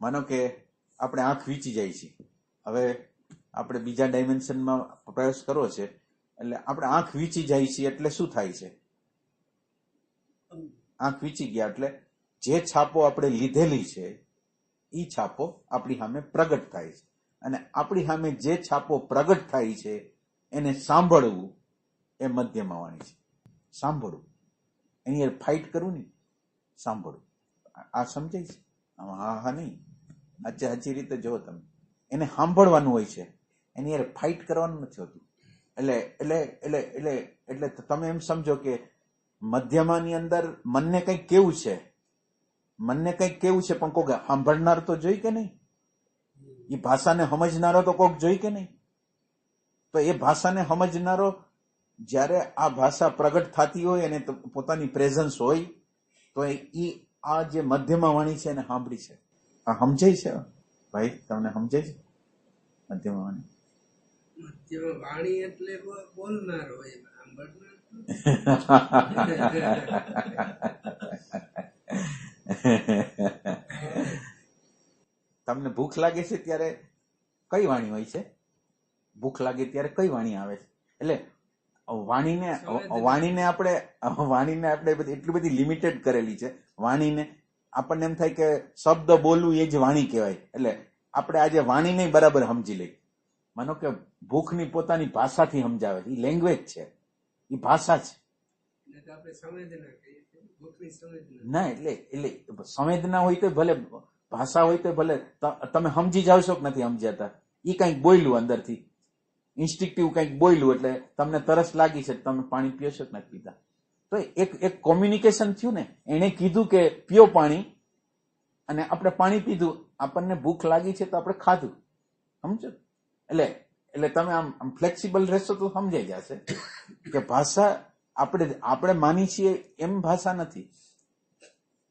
માનો કે આપણે આંખ વીંચી જાય છે. હવે આપણે બીજા ડાયમેન્શનમાં પ્રયાસ કરવો છે, એટલે આપણે આંખ વીંચી જાય છે એટલે શું થાય છે? આંખ વીંચી ગયા એટલે જે છાપો આપણે લીધેલી છે એ છાપો આપણી સામે પ્રગટ થાય છે. અને આપણી સામે જે છાપો પ્રગટ થાય છે, એને સાંભળવું એ મધ્યમાં વાણી છે. સાંભળવું. એની ફાઇટ કરવું નહીં. સાંભળવું. આ- સમજાય છે? હા હા નહીં. સાચે સાચી રીતે જુઓ તમે. એને સાંભળવાનું હોય છે. એની યાર ફાઇટ કરવાનું નથી હોતું. એટલે એટલે એટલે એટલે એટલે તમે એમ સમજો કે મધ્યમાની અંદર મનને કંઈક કેવું છે? મનને કંઈક કેવું છે પણ કોક સાંભળનાર તો જોઈ કે નહીં? એ ભાષાને સમજનારો તો કોક જોઈ કે નહીં? તો એ ભાષાને સમજનારો જ્યારે આ ભાષા પ્રગટ થતી હોય અને પોતાની પ્રેઝન્સ હોય, તો એ આ જે મધ્યમાં વાણી છે એને સાંભળી છે આ સમજાય છે? ભાઈ તમને સમજાય છે? મધ્યમાં વાણી એટલે બોલનાર હોય તમને ભૂખ લાગે છે ત્યારે કઈ વાણી હોય છે? ભૂખ લાગે ત્યારે કઈ વાણી આવે છે? એટલે વાણીને વાણીને આપણે વાણીને આપણે બધી એટલી બધી લિમિટેડ કરેલી છે. વાણીને આપણને એમ થાય કે શબ્દ બોલવું એ જ વાણી કહેવાય. એટલે આપણે આજે વાણીને બરાબર સમજી લઈ માનો કે ભૂખની પોતાની ભાષાથી સમજાવે છે. એ લેંગ્વેજ છે. એ ભાષા છે. ના એટલે એટલે સંવેદના હોય તો ભલે ભાષા હોય તો ભલે તમે સમજી જાવ છો કે નથી સમજાતા? એ કંઈક બોલ્યું અંદરથી. ઇન્સ્ટિક્ટિવ કંઈક બોલ્યું એટલે તમને તરસ લાગી છે તમે પાણી પીઓ છો કે નથી પીતા? તો એક એક કોમ્યુનિકેશન થયું ને, એણે કીધું કે પીઓ પાણી અને આપણે પાણી પીધું, આપણને ભૂખ લાગી છે તો આપણે ખાધું. સમજો એટલે એટલે તમે આમ આમ ફ્લેક્સિબલ રહેશો તો સમજાઈ જશે કે ભાષા આપણે આપણે માની છીએ એમ ભાષા નથી.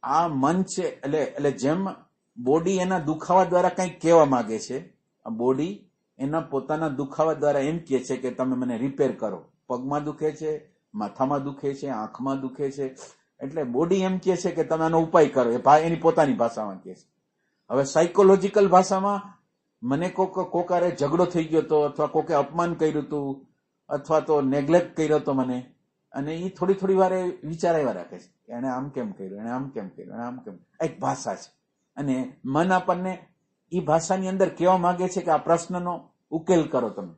આ મન છે, એટલે એટલે જેમ બોડી એના દુખાવા દ્વારા કંઈક કહેવા માંગે છે, આ બોડી એના પોતાના દુખાવા દ્વારા એમ કહે છે કે તમે મને રિપેર કરો. પગમાં દુખે છે માથામાં દુખે છે, આંખમાં દુખે છે. એટલે બોડી એમ કહે છે કે તમે આનો ઉપાય કરો. એ એની પોતાની ભાષામાં કહે છે. હવે સાયકોલોજીકલ ભાષામાં મને કોક કોકારે ઝઘડો થઈ ગયો તો અથવા કોકે અપમાન કર્યું હતું અથવા તો નેગ્લેક્ટ કર્યો તો મને અને એ થોડી થોડી વારે વિચાર આવ્યા રાખે છે. કે એણે આમ કેમ કર્યું? એણે આમ કેમ કર્યું? એણે આમ કેમ એક ભાષા છે. અને મન આપણને એ ભાષાની અંદર કહેવા માંગે છે કે આ પ્રશ્નનો ઉકેલ કરો તમે.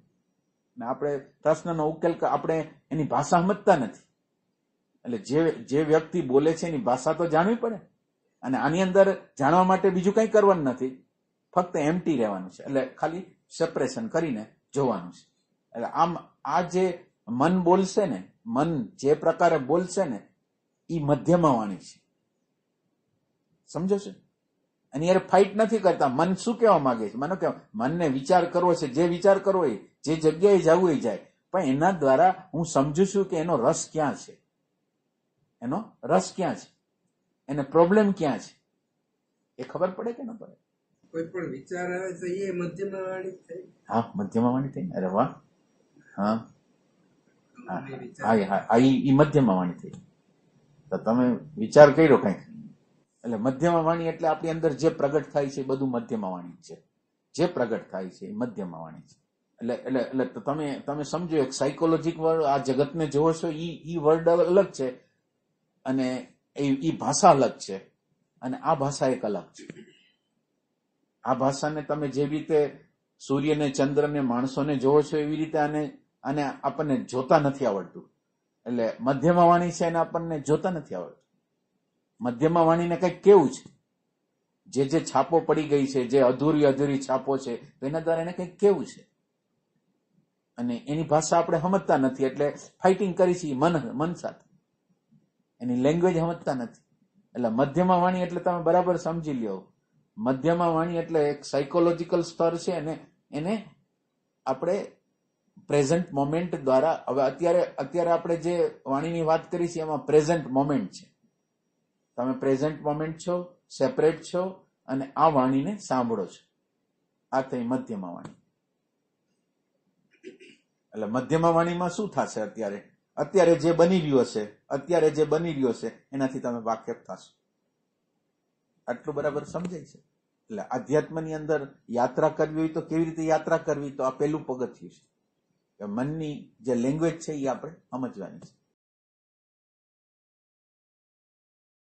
ને આપણે પ્રશ્નનો ઉકેલ આપણે એની ભાષા સમજતા નથી. એટલે જે જે વ્યક્તિ બોલે છે એની ભાષા તો જાણવી પડે. અને આની અંદર જાણવા માટે બીજું કંઈ કરવાનું નથી. ફક્ત એમટી રહેવાનું છે. એટલે ખાલી સેપરેશન કરીને જોવાનું છે. એટલે આમ, આ જે મન બોલશે ને, મન જે પ્રકારે બોલશે ને એ મધ્યમાં વાણી છે. સમજો છો? એની યાર ફાઇટ નથી કરતા. મન શું કહેવા માંગે છે? મને કે મનને વિચાર કરવો છે. જે વિચાર કરવો હોય જે જગ્યાએ જવું એ જાય. પણ એના દ્વારા હું સમજુ છું કે એનો રસ ક્યાં છે? એનો રસ ક્યાં છે? એને પ્રોબ્લેમ ક્યાં છે? એ ખબર પડે કે ન પડે? કોઈ પણ વિચાર આવે તો એ મધ્યમાં વાણી થઈ હા મધ્યમાં વાણી થઈ અરે વાહ! હા. હા હા ઈ મધ્યમાં વાણી થઈ. તો તમે વિચાર કર્યો કંઈક. એટલે મધ્યમાં વાણી એટલે આપણી અંદર જે પ્રગટ થાય છે એ બધું મધ્યમાં વાણી છે. જે પ્રગટ થાય છે એ મધ્યમાં વાણી છે. એટલે એટલે એટલે તમે તમે સમજો એક સાયકોલોજીક વર્ડ આ જગતને જોવો છો એ ઈ વર્ડ અલગ છે અને એ એ ભાષા અલગ છે અને આ ભાષા એક અલગ છે. આ ભાષાને તમે જે રીતે સૂર્યને, ચંદ્રને, માણસોને જોવો છો એવી રીતે આને અને આપણને જોતા નથી આવડતું. એટલે મધ્યમાં વાણી છે એને આપણને જોતા નથી આવડતું. મધ્યમાં વાણીને કંઈક કેવું છે? જે જે છાપો પડી ગઈ છે, જે અધૂરી અધૂરી છાપો છે તેના દ્વારા એને કંઈક કેવું છે? અને એની ભાષા આપણે સમજતા નથી, એટલે ફાઇટિંગ કરી છીએ મન મન સાથે. એની લેંગ્વેજ સમજતા નથી. એટલે મધ્યમાં વાણી એટલે તમે બરાબર સમજી લ્યો. મધ્યમાં વાણી એટલે એક સાયકોલોજીકલ સ્તર છે અને એને આપણે પ્રેઝન્ટ મોમેન્ટ દ્વારા, હવે અત્યારે અત્યારે આપણે જે વાણીની વાત કરી છે એમાં પ્રેઝન્ટ મોમેન્ટ છે. તમે પ્રેઝન્ટ મોમેન્ટ છો સેપરેટ છો અને આ વાણીને સાંભળો છો. આ થઈ મધ્યમાં વાણી. એટલે મધ્યમાં વાણીમાં શું થશે અત્યારે? અત્યારે જે બની રહ્યું હશે અત્યારે જે બની રહ્યું હશે એનાથી તમે વાકેફ થશો. આટલું બરાબર સમજાય છે? એટલે આધ્યાત્મની અંદર યાત્રા કરવી હોય તો કેવી રીતે યાત્રા કરવી? તો આ પહેલું પગથિયું છે. મનની જે લેંગ્વેજ છે એ આપણે સમજવાની છે.